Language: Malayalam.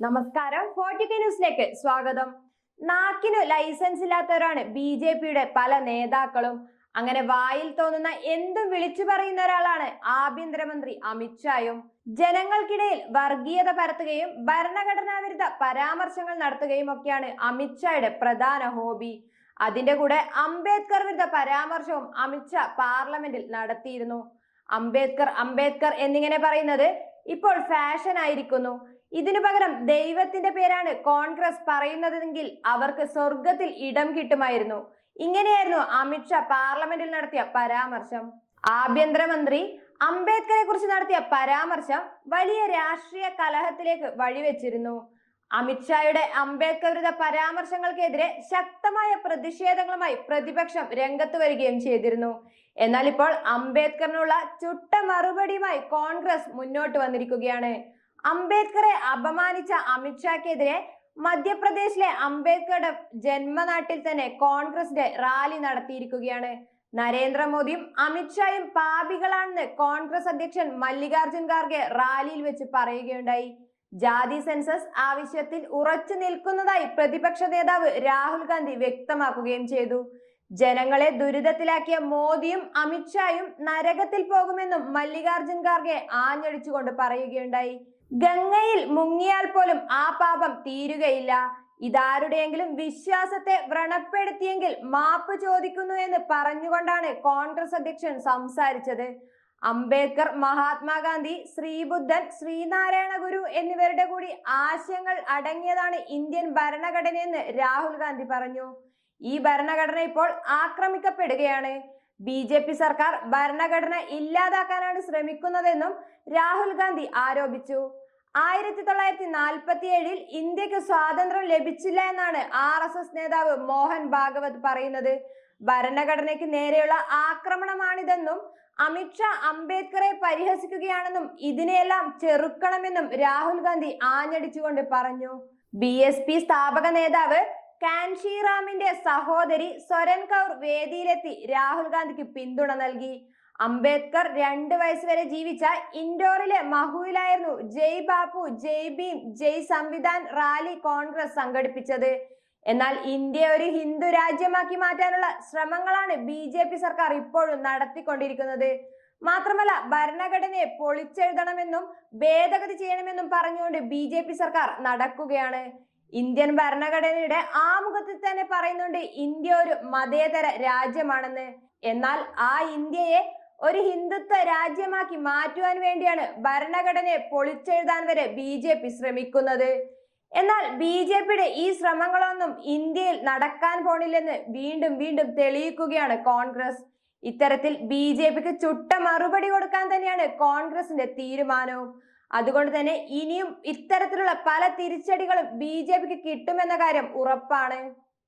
നമസ്കാരം. ഫോർട്ടിക്ക ന്യൂസിലേക്ക് സ്വാഗതം. നാക്കിനു ലൈസൻസ് ഇല്ലാത്തവരാണ് ബി ജെ പിയുടെ പല നേതാക്കളും. അങ്ങനെ വായിൽ തോന്നുന്ന എന്തും വിളിച്ചു പറയുന്ന ഒരാളാണ് ആഭ്യന്തരമന്ത്രി അമിത്ഷായും ജനങ്ങൾക്കിടയിൽ വർഗീയത പരത്തുകയും ഭരണഘടനാ വിരുദ്ധ പരാമർശങ്ങൾ നടത്തുകയും ഒക്കെയാണ് അമിത്ഷായുടെ പ്രധാന ഹോബി. അതിന്റെ കൂടെ അംബേദ്കർ വിരുദ്ധ പരാമർശവും അമിത്ഷാ പാർലമെന്റിൽ നടത്തിയിരുന്നു. അംബേദ്കർ അംബേദ്കർ എന്നിങ്ങനെ പറയുന്നത് ഇപ്പോൾ ഫാഷൻ ആയിരിക്കുന്നു. ഇതിനു പകരം ദൈവത്തിന്റെ പേരാണ് കോൺഗ്രസ് പറയുന്നതെങ്കിൽ അവർക്ക് സ്വർഗത്തിൽ ഇടം കിട്ടുമായിരുന്നു. ഇങ്ങനെയായിരുന്നു അമിത്ഷാ പാർലമെന്റിൽ നടത്തിയ പരാമർശം. ആഭ്യന്തരമന്ത്രി അംബേദ്കറെ കുറിച്ച് നടത്തിയ പരാമർശം വലിയ രാഷ്ട്രീയ കലഹത്തിലേക്ക് വഴിവെച്ചിരുന്നു. അമിത്ഷായുടെ അംബേദ്കർ വിരുദ്ധ പരാമർശങ്ങൾക്കെതിരെ ശക്തമായ പ്രതിഷേധങ്ങളുമായി പ്രതിപക്ഷം രംഗത്ത് വരികയും ചെയ്തിരുന്നു. എന്നാൽ ഇപ്പോൾ അംബേദ്കറിനുള്ള ചുട്ട മറുപടിയുമായി കോൺഗ്രസ് മുന്നോട്ട് വന്നിരിക്കുകയാണ്. അംബേദ്കറെ അപമാനിച്ച അമിത്ഷാക്കെതിരെ മധ്യപ്രദേശിലെ അംബേദ്കറുടെ ജന്മനാട്ടിൽ തന്നെ കോൺഗ്രസിന്റെ റാലി നടത്തിയിരിക്കുകയാണ്. നരേന്ദ്രമോദിയും അമിത്ഷായും പാപികളാണെന്ന് കോൺഗ്രസ് അധ്യക്ഷൻ മല്ലികാർജുൻ ഖാർഗെ റാലിയിൽ വെച്ച് പറയുകയുണ്ടായി. ജാതി സെൻസസ് ആവശ്യത്തിൽ ഉറച്ചു നിൽക്കുന്നതായി പ്രതിപക്ഷ നേതാവ് രാഹുൽ ഗാന്ധി വ്യക്തമാക്കുകയും ചെയ്തു. ജനങ്ങളെ ദുരിതത്തിലാക്കിയ മോദിയും അമിത്ഷായും നരകത്തിൽ പോകുമെന്നും മല്ലികാർജുൻ ഖാർഗെ ആഞ്ഞടിച്ചുകൊണ്ട് പറയുകയുണ്ടായി. ഗംഗയിൽ മുങ്ങിയാൽ പോലും ആ പാപം തീരുകയില്ല. ഇതാരുടെയെങ്കിലും വിശ്വാസത്തെ വ്രണപ്പെടുത്തിയെങ്കിൽ മാപ്പ് ചോദിക്കുന്നു എന്ന് പറഞ്ഞുകൊണ്ടാണ് കോൺഗ്രസ് അധ്യക്ഷൻ സംസാരിച്ചത്. അംബേദ്കർ മഹാത്മാഗാന്ധി ശ്രീബുദ്ധൻ ശ്രീനാരായണ ഗുരു എന്നിവരുടെ കൂടി ആശയങ്ങൾ അടങ്ങിയതാണ് ഇന്ത്യൻ ഭരണഘടനയെന്ന് രാഹുൽ ഗാന്ധി പറഞ്ഞു. ഈ ഭരണഘടന ഇപ്പോൾ ആക്രമിക്കപ്പെടുകയാണ്. ബി ജെ പി സർക്കാർ ഭരണഘടന ഇല്ലാതാക്കാനാണ് ശ്രമിക്കുന്നതെന്നും രാഹുൽ ഗാന്ധി ആരോപിച്ചു. ആയിരത്തി തൊള്ളായിരത്തി നാൽപ്പത്തി ഏഴിൽ ഇന്ത്യയ്ക്ക് സ്വാതന്ത്ര്യം ലഭിച്ചില്ല എന്നാണ് ആർ എസ് എസ് നേതാവ് മോഹൻ ഭാഗവത് പറയുന്നത്. ഭരണഘടനയ്ക്ക് നേരെയുള്ള ആക്രമണമാണിതെന്നും അമിത്ഷാ അംബേദ്കറെ പരിഹസിക്കുകയാണെന്നും ഇതിനെയെല്ലാം ചെറുക്കണമെന്നും രാഹുൽ ഗാന്ധി ആഞ്ഞടിച്ചുകൊണ്ട് പറഞ്ഞു. ബി എസ് പി സ്ഥാപക നേതാവ് കാൻഷിറാമിന്റെ സഹോദരി സ്വരൻ കൗർ വേദിയിലെത്തി രാഹുൽ ഗാന്ധിക്ക് പിന്തുണ നൽകി. അംബേദ്കർ രണ്ട് വയസ്സ് വരെ ജീവിച്ച ഇൻഡോറിലെ മഹുവിലായിരുന്നു ജയ് ബാപ്പു ജയ് ഭീം ജയ് സംവിധാൻ റാലി കോൺഗ്രസ് സംഘടിപ്പിച്ചത്. എന്നാൽ ഇന്ത്യ ഒരു ഹിന്ദു രാജ്യമാക്കി മാറ്റാനുള്ള ശ്രമങ്ങളാണ് ബി ജെ പി സർക്കാർ ഇപ്പോഴും നടത്തിക്കൊണ്ടിരിക്കുന്നത്. മാത്രമല്ല ഭരണഘടനയെ പൊളിച്ചെഴുതണമെന്നും ഭേദഗതി ചെയ്യണമെന്നും പറഞ്ഞുകൊണ്ട് ബി സർക്കാർ നടക്കുകയാണ്. ഇന്ത്യൻ ഭരണഘടനയുടെ ആമുഖത്തിൽ തന്നെ പറയുന്നുണ്ട് ഇന്ത്യ ഒരു മതേതര രാജ്യമാണെന്ന്. എന്നാൽ ആ ഇന്ത്യയെ ഒരു ഹിന്ദുത്വ രാജ്യമാക്കി മാറ്റുവാൻ വേണ്ടിയാണ് ഭരണഘടനയെ പൊളിച്ചെഴുതാൻ വരെ ബി ജെ പി ശ്രമിക്കുന്നത്. എന്നാൽ ബി ജെ പിയുടെ ഈ ശ്രമങ്ങളൊന്നും ഇന്ത്യയിൽ നടക്കാൻ പോണില്ലെന്ന് വീണ്ടും വീണ്ടും തെളിയിക്കുകയാണ് കോൺഗ്രസ്. ഇത്തരത്തിൽ ബി ജെ പിക്ക് ചുട്ട മറുപടി കൊടുക്കാൻ തന്നെയാണ് കോൺഗ്രസിന്റെ തീരുമാനവും. അതുകൊണ്ട് തന്നെ ഇനിയും ഇത്തരത്തിലുള്ള പല തിരിച്ചടികളും ബി ജെ പിക്ക് കിട്ടുമെന്ന കാര്യം ഉറപ്പാണ്.